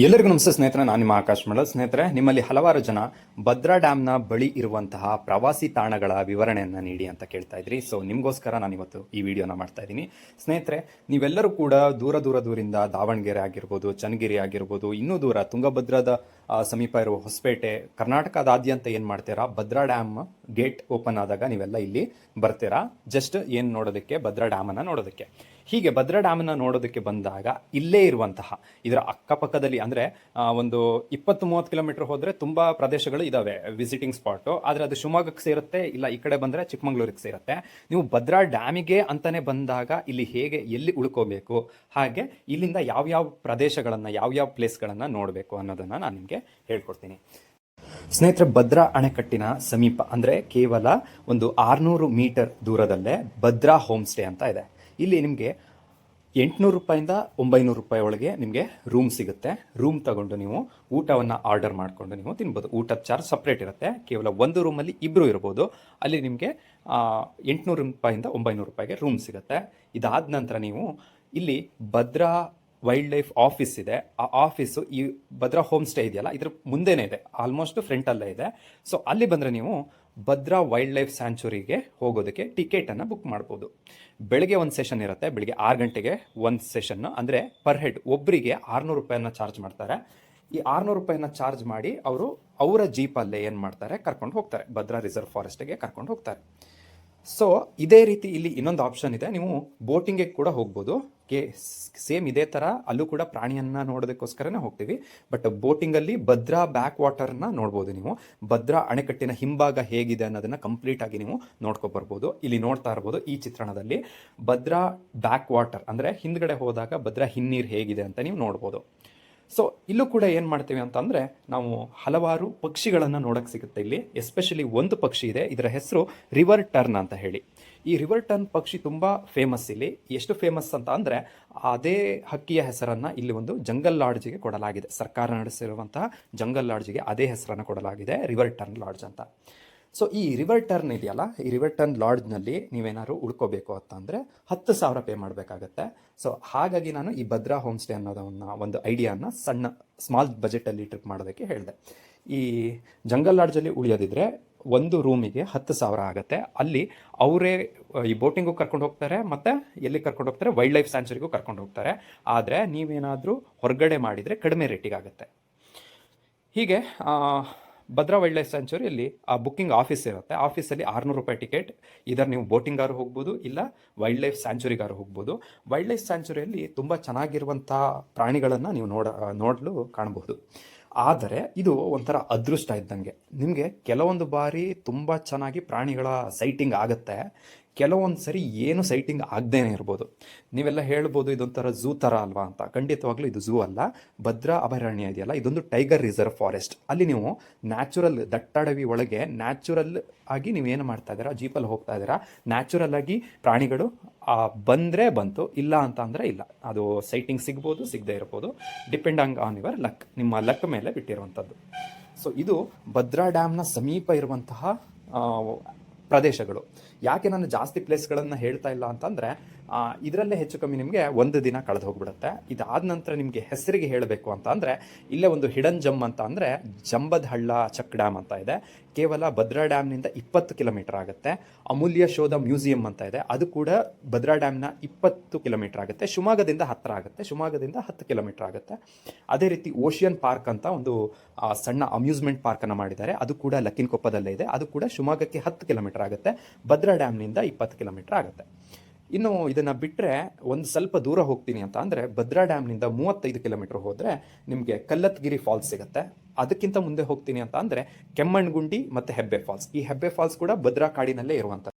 ಎಲ್ಲರಿಗೂ ನಮಸ್ತೆ ಸ್ನೇಹಿತರೆ, ನಾನು ನಿಮ್ಮ ಆಕಾಶ್ ಮಳ ಸ್ನೇಹಿತರೆ, ನಿಮ್ಮಲ್ಲಿ ಹಲವಾರು ಜನ ಭದ್ರಾ ಡ್ಯಾಮ್ನ ಬಳಿ ಇರುವಂತಹ ಪ್ರವಾಸಿ ತಾಣಗಳ ವಿವರಣೆಯನ್ನು ನೀಡಿ ಅಂತ ಕೇಳ್ತಾ ಇದ್ರಿ. ಸೊ ನಿಮಗೋಸ್ಕರ ನಾನು ಇವತ್ತು ಈ ವಿಡಿಯೋನ ಮಾಡ್ತಾ ಇದ್ದೀನಿ. ಸ್ನೇಹಿತರೆ, ನೀವೆಲ್ಲರೂ ಕೂಡ ದೂರ ದೂರ ದೂರಿಂದ ದಾವಣಗೆರೆ ಆಗಿರ್ಬೋದು, ಚನ್ನಗಿರಿ ಆಗಿರ್ಬೋದು, ಇನ್ನೂ ದೂರ ತುಂಗಭದ್ರದ ಸಮೀಪ ಇರುವ ಹೊಸಪೇಟೆ, ಕರ್ನಾಟಕದಾದ್ಯಂತ ಏನು ಮಾಡ್ತೀರಾ? ಭದ್ರಾ ಡ್ಯಾಮ್ ಗೇಟ್ ಓಪನ್ ಆದಾಗ ನೀವೆಲ್ಲ ಇಲ್ಲಿ ಬರ್ತೀರಾ? ಜಸ್ಟ್ ಏನು ನೋಡೋದಕ್ಕೆ? ಭದ್ರಾ ಡ್ಯಾಮನ್ನು ನೋಡೋದಕ್ಕೆ. ಹೀಗೆ ಭದ್ರಾ ಡ್ಯಾಮನ್ನು ನೋಡೋದಕ್ಕೆ ಬಂದಾಗ ಇಲ್ಲೇ ಇರುವಂತಹ ಇದರ ಅಕ್ಕಪಕ್ಕದಲ್ಲಿ ಅಂದರೆ ಒಂದು ಇಪ್ಪತ್ತು ಮೂವತ್ತು ಕಿಲೋಮೀಟರ್ ಹೋದರೆ ತುಂಬ ಪ್ರದೇಶಗಳು ಇದಾವೆ ವಿಸಿಟಿಂಗ್ ಸ್ಪಾಟು ಆದರೆ ಅದು ಶಿವಮೊಗ್ಗಕ್ಕೆ ಸೇರುತ್ತೆ, ಇಲ್ಲ ಈ ಕಡೆ ಬಂದರೆ ಚಿಕ್ಕಮಂಗ್ಳೂರಿಗೆ ಸೇರುತ್ತೆ. ನೀವು ಭದ್ರಾ ಡ್ಯಾಮಿಗೆ ಅಂತಾನೆ ಬಂದಾಗ ಇಲ್ಲಿ ಹೇಗೆ, ಎಲ್ಲಿ ಉಳ್ಕೋಬೇಕು? ಹಾಗೆ ಇಲ್ಲಿಂದ ಯಾವ್ಯಾವ ಪ್ರದೇಶಗಳನ್ನು, ಯಾವ್ಯಾವ ಪ್ಲೇಸ್ಗಳನ್ನು ನೋಡಬೇಕು ಅನ್ನೋದನ್ನು ನಾನು ನಿಮಗೆ ಹೇಳ್ಕೊಡ್ತೀನಿ. ಸ್ನೇಹಿತರೆ, ಭದ್ರಾ ಅಣೆಕಟ್ಟಿನ ಸಮೀಪ, ಅಂದರೆ ಕೇವಲ ಒಂದು ಆರುನೂರು ಮೀಟರ್ ದೂರದಲ್ಲೇ ಭದ್ರಾ ಹೋಮ್ ಸ್ಟೇ ಅಂತ ಇದೆ. ಇಲ್ಲಿ ನಿಮಗೆ ಎಂಟುನೂರು ರೂಪಾಯಿಂದ ಒಂಬೈನೂರು ರೂಪಾಯಿ ಒಳಗೆ ನಿಮಗೆ ರೂಮ್ ಸಿಗುತ್ತೆ. ರೂಮ್ ತಗೊಂಡು ನೀವು ಊಟವನ್ನು ಆರ್ಡರ್ ಮಾಡಿಕೊಂಡು ನೀವು ತಿನ್ಬೋದು. ಊಟದ ಚಾರ್ಜ್ ಸಪ್ರೇಟ್ ಇರುತ್ತೆ. ಕೇವಲ ಒಂದು ರೂಮಲ್ಲಿ ಇಬ್ಬರು ಇರ್ಬೋದು. ಅಲ್ಲಿ ನಿಮಗೆ ಎಂಟುನೂರು ರೂಪಾಯಿಂದ ಒಂಬೈನೂರು ರೂಪಾಯಿಗೆ ರೂಮ್ ಸಿಗುತ್ತೆ. ಇದಾದ ನಂತರ ನೀವು ಇಲ್ಲಿ ಭದ್ರಾ ವೈಲ್ಡ್ ಲೈಫ್ ಆಫೀಸ್ ಇದೆ. ಆ ಆಫೀಸು ಈ ಭದ್ರಾ ಹೋಮ್ ಸ್ಟೇ ಇದೆಯಲ್ಲ? ಇದ್ರ ಮುಂದೆನೇ ಇದೆ. ಆಲ್ಮೋಸ್ಟ್ ಫ್ರಂಟಲ್ಲೇ ಇದೆ. ಸೊ ಅಲ್ಲಿ ಬಂದರೆ ನೀವು ಭದ್ರಾ ವೈಲ್ಡ್ ಲೈಫ್ ಸ್ಯಾಂಚುರಿಗೆ ಹೋಗೋದಕ್ಕೆ ಟಿಕೆಟನ್ನು ಬುಕ್ ಮಾಡ್ಬೋದು. ಬೆಳಗ್ಗೆ ಒಂದು ಸೆಷನ್ ಇರುತ್ತೆ. ಬೆಳಿಗ್ಗೆ ಆರು ಗಂಟೆಗೆ ಒಂದು ಸೆಷನ್ನು ಅಂದರೆ ಪರ್ ಹೆಡ್ ಒಬ್ಬರಿಗೆ ಆರುನೂರು ರೂಪಾಯಿನ ಚಾರ್ಜ್ ಮಾಡ್ತಾರೆ. ಈ ಆರುನೂರು ರೂಪಾಯಿನ ಚಾರ್ಜ್ ಮಾಡಿ ಅವರು ಅವರ ಜೀಪಲ್ಲೇ ಏನು ಮಾಡ್ತಾರೆ? ಕರ್ಕೊಂಡು ಹೋಗ್ತಾರೆ. ಭದ್ರಾ ರಿಸರ್ವ್ ಫಾರೆಸ್ಟ್ಗೆ ಕರ್ಕೊಂಡು ಹೋಗ್ತಾರೆ. ಸೊ ಇದೇ ರೀತಿ ಇಲ್ಲಿ ಇನ್ನೊಂದು ಆಪ್ಷನ್ ಇದೆ. ನೀವು ಬೋಟಿಂಗ್ಗೆ ಕೂಡ ಹೋಗ್ಬೋದು. ಕೆ ಸೇಮ್ ಇದೇ ಥರ ಅಲ್ಲೂ ಕೂಡ ಪ್ರಾಣಿಯನ್ನ ನೋಡೋದಕ್ಕೋಸ್ಕರನೇ ಹೋಗ್ತೀವಿ. ಬಟ್ ಬೋಟಿಂಗಲ್ಲಿ ಭದ್ರಾ ಬ್ಯಾಕ್ ವಾಟರ್ನ ನೋಡ್ಬೋದು ನೀವು. ಭದ್ರಾ ಅಣೆಕಟ್ಟಿನ ಹಿಂಭಾಗ ಹೇಗಿದೆ ಅನ್ನೋದನ್ನ ಕಂಪ್ಲೀಟ್ ಆಗಿ ನೀವು ನೋಡ್ಕೊಬರ್ಬೋದು ಇಲ್ಲಿ ನೋಡ್ತಾ ಇರ್ಬೋದು ಈ ಚಿತ್ರಣದಲ್ಲಿ. ಭದ್ರಾ ಬ್ಯಾಕ್ ವಾಟರ್ ಅಂದರೆ ಹಿಂದ್ಗಡೆ ಹೋದಾಗ ಭದ್ರಾ ಹಿನ್ನೀರು ಹೇಗಿದೆ ಅಂತ ನೀವು ನೋಡ್ಬೋದು. ಸೊ ಇಲ್ಲೂ ಕೂಡ ಏನು ಮಾಡ್ತೀವಿ ಅಂತಂದರೆ, ನಾವು ಹಲವಾರು ಪಕ್ಷಿಗಳನ್ನು ನೋಡೋಕ್ಕೆ ಸಿಗುತ್ತೆ ಇಲ್ಲಿ. ಎಸ್ಪೆಷಲಿ ಒಂದು ಪಕ್ಷಿ ಇದೆ. ಇದರ ಹೆಸರು ರಿವರ್ ಟರ್ನ್ ಅಂತ ಹೇಳಿ. ಈ ರಿವರ್ ಟರ್ನ್ ಪಕ್ಷಿ ತುಂಬ ಫೇಮಸ್ ಇಲ್ಲಿ. ಎಷ್ಟು ಫೇಮಸ್ ಅಂತ ಅಂದರೆ, ಅದೇ ಹಕ್ಕಿಯ ಹೆಸರನ್ನು ಇಲ್ಲಿ ಒಂದು ಜಂಗಲ್ ಲಾಡ್ಜಿಗೆ ಕೊಡಲಾಗಿದೆ. ಸರ್ಕಾರ ನಡೆಸಿರುವಂತಹ ಜಂಗಲ್ ಲಾಡ್ಜಿಗೆ ಅದೇ ಹೆಸರನ್ನು ಕೊಡಲಾಗಿದೆ ರಿವರ್ ಟರ್ನ್ ಲಾಡ್ಜ್ ಅಂತ. ಸೊ ಈ ರಿವರ್ ಟರ್ನ್ ಇದೆಯಲ್ಲ? ಈ ರಿವರ್ ಟರ್ನ್ ಲಾಡ್ಜ್ನಲ್ಲಿ ನೀವೇನಾದ್ರು ಉಳ್ಕೋಬೇಕು ಅಂತಂದರೆ ಹತ್ತು ಸಾವಿರ ಪೇ ಮಾಡಬೇಕಾಗತ್ತೆ. ಸೊ ಹಾಗಾಗಿ ನಾನು ಈ ಭದ್ರಾ ಹೋಮ್ ಸ್ಟೇ ಅನ್ನೋದನ್ನ ಒಂದು ಐಡಿಯಾನ ಸಣ್ಣ ಸ್ಮಾಲ್ ಬಜೆಟಲ್ಲಿ ಟ್ರಿಪ್ ಮಾಡೋದಕ್ಕೆ ಹೇಳಿದೆ. ಈ ಜಂಗಲ್ ಲಾಡ್ಜಲ್ಲಿ ಉಳಿಯೋದಿದ್ರೆ ಒಂದು ರೂಮಿಗೆ ಹತ್ತು ಸಾವಿರ ಆಗುತ್ತೆ. ಅಲ್ಲಿ ಅವರೇ, ಈ ಬೋಟಿಂಗು ಕರ್ಕೊಂಡು ಹೋಗ್ತಾರೆ ಮತ್ತು ಎಲ್ಲಿ ಕರ್ಕೊಂಡು ಹೋಗ್ತಾರೆ? ವೈಲ್ಡ್ ಲೈಫ್ ಸ್ಯಾಂಚುರಿಗೂ ಕರ್ಕೊಂಡು ಹೋಗ್ತಾರೆ. ಆದರೆ ನೀವೇನಾದರೂ ಹೊರಗಡೆ ಮಾಡಿದರೆ ಕಡಿಮೆ ರೇಟಿಗೆ ಆಗುತ್ತೆ. ಹೀಗೆ ಭದ್ರಾ ವೈಲ್ಡ್ ಲೈಫ್ ಸ್ಯಾಂಚುರಿಯಲ್ಲಿ ಆ ಬುಕ್ಕಿಂಗ್ ಆಫೀಸ್ ಇರುತ್ತೆ. ಆಫೀಸಲ್ಲಿ ಆರುನೂರು ರೂಪಾಯಿ ಟಿಕೆಟ್ ಇದರ ನೀವು ಬೋಟಿಂಗಾರು ಹೋಗ್ಬೋದು, ಇಲ್ಲ ವೈಲ್ಡ್ ಲೈಫ್ ಸ್ಯಾಂಚುರಿಗಾರು ಹೋಗ್ಬೋದು. ವೈಲ್ಡ್ ಲೈಫ್ ಸ್ಯಾಂಚುರಿಯಲ್ಲಿ ತುಂಬ ಚೆನ್ನಾಗಿರುವಂಥ ಪ್ರಾಣಿಗಳನ್ನು ನೀವು ನೋಡ, ನೋಡಲು ಕಾಣಬಹುದು ಆದರೆ ಇದು ಒಂಥರ ಅದೃಷ್ಟ ಇದ್ದಂಗೆ. ನಿಮಗೆ ಕೆಲವೊಂದು ಬಾರಿ ತುಂಬ ಚೆನ್ನಾಗಿ ಪ್ರಾಣಿಗಳ ಸೈಟಿಂಗ್ ಆಗುತ್ತೆ. ಕೆಲವೊಂದು ಸರಿ ಏನು ಸೈಟಿಂಗ್ ಆಗದೇನೆ ಇರ್ಬೋದು. ನೀವೆಲ್ಲ ಹೇಳ್ಬೋದು ಇದೊಂಥರ ಝೂ ಥರ ಅಲ್ವಾ ಅಂತ. ಖಂಡಿತವಾಗ್ಲೂ ಇದು ಝೂ ಅಲ್ಲ. ಭದ್ರಾ ಅಭಯಾರಣ್ಯ ಇದೆಯಲ್ಲ, ಇದೊಂದು ಟೈಗರ್ ರಿಸರ್ವ್ ಫಾರೆಸ್ಟ್ ಅಲ್ಲಿ ನೀವು ನ್ಯಾಚುರಲ್ ದಟ್ಟಡವಿ ಒಳಗೆ ನ್ಯಾಚುರಲ್ ಆಗಿ ನೀವೇನು ಮಾಡ್ತಾ ಇದ್ದೀರಾ? ಜೀಪಲ್ಲಿ ಹೋಗ್ತಾ ಇದ್ದೀರಾ? ನ್ಯಾಚುರಲ್ ಆಗಿ ಪ್ರಾಣಿಗಳು ಬಂದರೆ ಬಂತು, ಇಲ್ಲ ಅಂತ ಅಂದರೆ ಇಲ್ಲ. ಅದು ಸೈಟಿಂಗ್ ಸಿಗ್ಬೋದು, ಸಿಗದೇ ಇರ್ಬೋದು. ಡಿಪೆಂಡ್ ಆನ್ ಯುವರ್ ಲಕ್ ನಿಮ್ಮ ಲಕ್ ಮೇಲೆ ಬಿಟ್ಟಿರುವಂಥದ್ದು. ಸೊ ಇದು ಭದ್ರಾ ಡ್ಯಾಮ್ನ ಸಮೀಪ ಇರುವಂತಹ ಪ್ರದೇಶಗಳು. ಯಾಕೆ ನಾನು ಜಾಸ್ತಿ ಪ್ಲೇಸ್ಗಳನ್ನು ಹೇಳ್ತಾ ಇಲ್ಲ ಅಂತಂದರೆ ಇದರಲ್ಲೇ ಹೆಚ್ಚು ಕಮ್ಮಿ ನಿಮಗೆ ಒಂದು ದಿನ ಕಳೆದು ಹೋಗ್ಬಿಡುತ್ತೆ. ಇದಾದ ನಂತರ ನಿಮಗೆ ಹೆಸರಿಗೆ ಹೇಳಬೇಕು ಅಂತ ಅಂದರೆ ಇಲ್ಲೇ ಒಂದು ಹಿಡನ್ ಜಮ್ ಅಂತ ಅಂದರೆ ಜಂಬದ ಹಳ್ಳ ಚಕ್ ಡ್ಯಾಮ್ ಅಂತ ಇದೆ. ಕೇವಲ ಭದ್ರಾ ಡ್ಯಾಮ್ನಿಂದ ಇಪ್ಪತ್ತು ಕಿಲೋಮೀಟರ್ ಆಗುತ್ತೆ. ಅಮೂಲ್ಯ ಶೋಧ ಮ್ಯೂಸಿಯಂ ಅಂತ ಇದೆ. ಅದು ಕೂಡ ಭದ್ರಾ ಡ್ಯಾಮ್ನ ಇಪ್ಪತ್ತು ಕಿಲೋಮೀಟರ್ ಆಗುತ್ತೆ. ಶಿವಮೊಗ್ಗದಿಂದ ಹತ್ತಿರ ಆಗುತ್ತೆ. ಶಿವಮೊಗ್ಗದಿಂದ ಹತ್ತು ಕಿಲೋಮೀಟರ್ ಆಗುತ್ತೆ. ಅದೇ ರೀತಿ ಓಷಿಯನ್ ಪಾರ್ಕ್ ಅಂತ ಒಂದು ಸಣ್ಣ ಅಮ್ಯೂಸ್ಮೆಂಟ್ ಪಾರ್ಕನ್ನು ಮಾಡಿದ್ದಾರೆ. ಅದು ಕೂಡ ಲಕ್ಕಿನಕೊಪ್ಪದಲ್ಲೇ ಇದೆ. ಅದು ಕೂಡ ಶಿವಮೊಗ್ಗಕ್ಕೆ ಹತ್ತು ಕಿಲೋಮೀಟರ್ ಆಗುತ್ತೆ. ಭದ್ರಾ ಡ್ಯಾಮ್ನಿಂದ ಇಪ್ಪತ್ತು ಕಿಲೋಮೀಟರ್ ಆಗುತ್ತೆ. ಇನ್ನು ಇದನ್ನು ಬಿಟ್ಟರೆ ಒಂದು ಸ್ವಲ್ಪ ದೂರ ಹೋಗ್ತೀನಿ ಅಂತ ಅಂದರೆ ಭದ್ರಾ ಡ್ಯಾಮ್ನಿಂದ ಮೂವತ್ತೈದು ಕಿಲೋಮೀಟರ್ ಹೋದರೆ ನಿಮಗೆ ಕಲ್ಲತ್ಗಿರಿ ಫಾಲ್ಸ್ ಸಿಗುತ್ತೆ. ಅದಕ್ಕಿಂತ ಮುಂದೆ ಹೋಗ್ತೀನಿ ಅಂತ ಅಂದರೆ ಕೆಮ್ಮಣ್ಗುಂಡಿ ಮತ್ತು ಹೆಬ್ಬೆ ಫಾಲ್ಸ್. ಈ ಹೆಬ್ಬೆ ಫಾಲ್ಸ್ ಕೂಡ ಭದ್ರಾ ಕಾಡಿನಲ್ಲೇ ಇರುವಂಥದ್ದು.